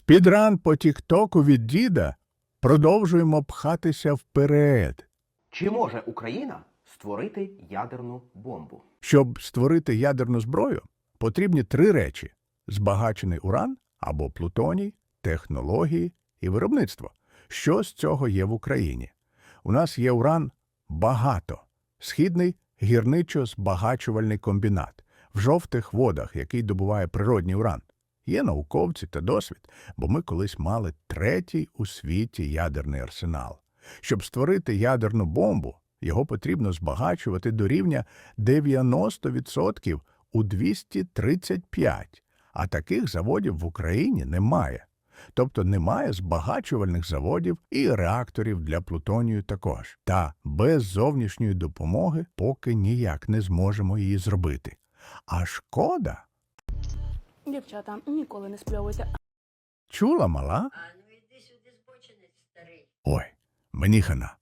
Спідран по Тіктоку від діда продовжуємо пхатися вперед. Чи може Україна створити ядерну бомбу? Щоб створити ядерну зброю, потрібні три речі: збагачений уран або плутоній, технології і виробництво. Що з цього є в Україні? У нас є уран багато. Східний гірничо-збагачувальний комбінат в жовтих водах, який добуває природній уран. Є науковці та досвід, бо ми колись мали третій у світі ядерний арсенал. Щоб створити ядерну бомбу, його потрібно збагачувати до рівня 90% у 235, а таких заводів в Україні немає. Тобто немає збагачувальних заводів і реакторів для плутонію також. Та без зовнішньої допомоги поки ніяк не зможемо її зробити. А шкода, Дівчата, ніколи не спльовуйте. чула мала? А ну іди сюди, збочинець старий. Ой, мені хана.